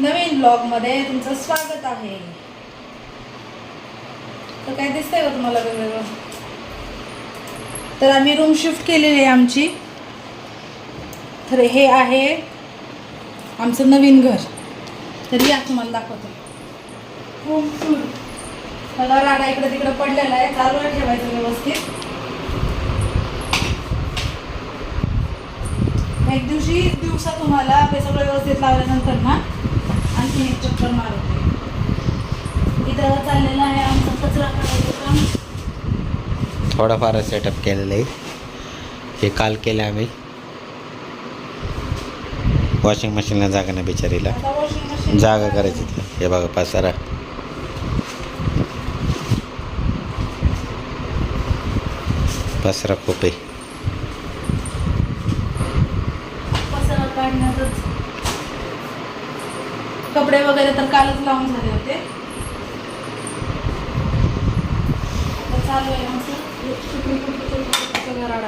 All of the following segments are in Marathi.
नवीन ब्लॉगमध्ये तुमचं स्वागत आहे. तर काय दिसतंय का तुम्हाला वेगवेगळं? तर आम्ही रूम शिफ्ट केलेली आहे आमची. तर हे आहे आमचं नवीन घर. तर या तुम्हाला दाखवते. रूम मला राडा इकडे तिकडे पडलेला आहे. चालू आहे ठेवायचं व्यवस्थित. एक दिवशी दिवसा तुम्हाला हे सगळं व्यवस्थित लावल्यानंतर ना आणखी एक चक्कर मारते इथं चाललेलं आहे आमचं कचरा काढायचं थोडाफार सेटअप केलेलं आहे. हे काल केलं आम्ही. वॉशिंग मशीनला जागा नाही बिचारीला. जागा करायची तिला. हे बघा पसारा. पसारा खूप आहे पसारा काढण्यातच कपडे वगैरे तर कालच लावून झाले होते. आता चालू आहे आमचं सुकडी कुठं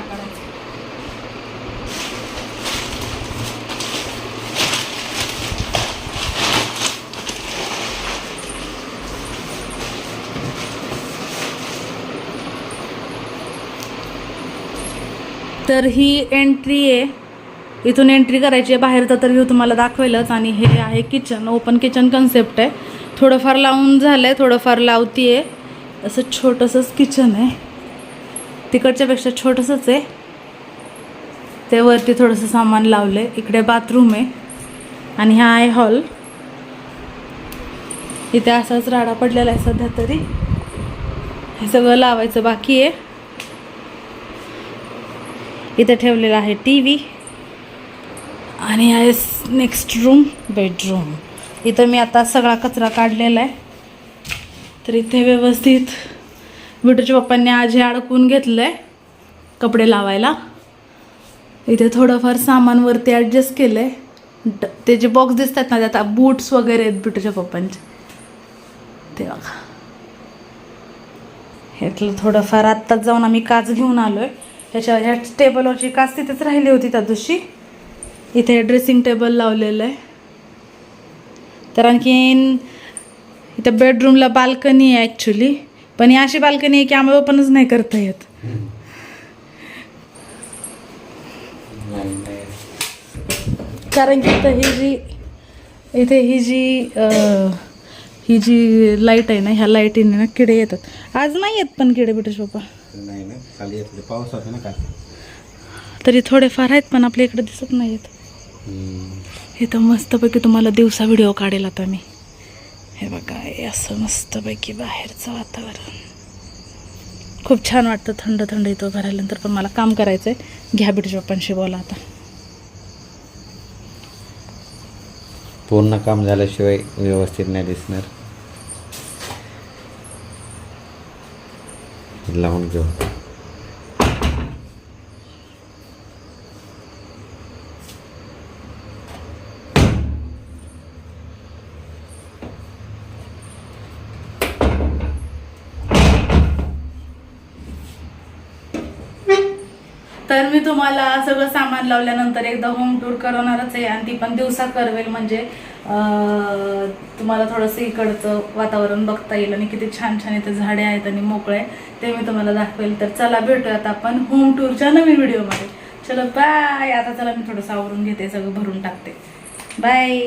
काढायचा. तर ही एंट्री आहे. इथून एंट्री करायची आहे. बाहेरचा तर व्ह्यू तुम्हाला दाखवेलच. आणि हे आहे किचन ओपन किचन कन्सेप्ट आहे. थोडंफार लावून झालं आहे थोडंफार लावती आहे असं छोटंसंच किचन आहे. तिकडच्यापेक्षा छोटंसंच आहे. ते वरती थोडंसं सामान लावलं आहे इकडे बाथरूम आहे. आणि हा आहे हॉल इथे असाच राडा पडलेला आहे सध्या तरी. हे सगळं लावायचं बाकी आहे. इथे ठेवलेला आहे टी व्ही आणि आहे नेक्स्ट रूम बेडरूम इथं मी आता सगळा कचरा काढलेला आहे. तर इथे व्यवस्थित विटूच्या पप्पांनी आज हे अडकून घेतलं आहे कपडे लावायला. इथे थोडंफार सामान वरती ॲडजस्ट केलं आहे ते जे बॉक्स दिसतात ना त्यात बूट्स वगैरे आहेत बिटूच्या पप्पांचे. ते बघा. ह्यातलं थोडंफार आत्ताच जाऊन आम्ही काच घेऊन आलो आहे ह्याच्या ह्या टेबलवरची काच तिथेच राहिली होती त्या दिवशी. इथे ड्रेसिंग टेबल लावलेलं आहे. तर आणखीन इथं बेडरूमला बाल्कनी आहे ॲक्च्युली पण ही अशी बाल्कनी आहे की आम्हाला ओपनच नाही करता येत. कारण की इथं ही जी इथे ही जी ही जी लाइट आहे ना ह्या लाईटीने ना किडे येतात. आज नाही येत पण किडे बिटे शोपा नाही ना पाऊस ना तरी थोडेफार आहेत पण आपल्या इकडे दिसत नाही हे इथं मस्तपैकी तुम्हाला दिवसा व्हिडिओ काढेल आता मी. हे बघा हे असं मस्तपैकी बाहेरचं वातावरण. खूप छान वाटतं थंड थंड इथं घराल्यानंतर पण मला काम करायचं आहे घ्या बिटू पप्पांशी बोला आता. पूर्ण काम झाल्याशिवाय व्यवस्थित नाही दिसणार. लावून घेऊ. तर मी तुम्हाला सगळं सामान लावल्यानंतर एकदा होम टूर करवणारच आहे आणि ती पण दिवसा करवेल म्हणजे तुम्हाला थोडंसं इकडचं वातावरण बघता येईल आणि किती छान छान इथे झाडे आहेत आणि मोकळे ते मी तुम्हाला दाखवेल. तर चला भेटूयात आपण होम टूरच्या नवीन व्हिडिओमध्ये. चलो बाय आता चला मी थोडंसं आवरून घेते सगळं भरून टाकते. बाय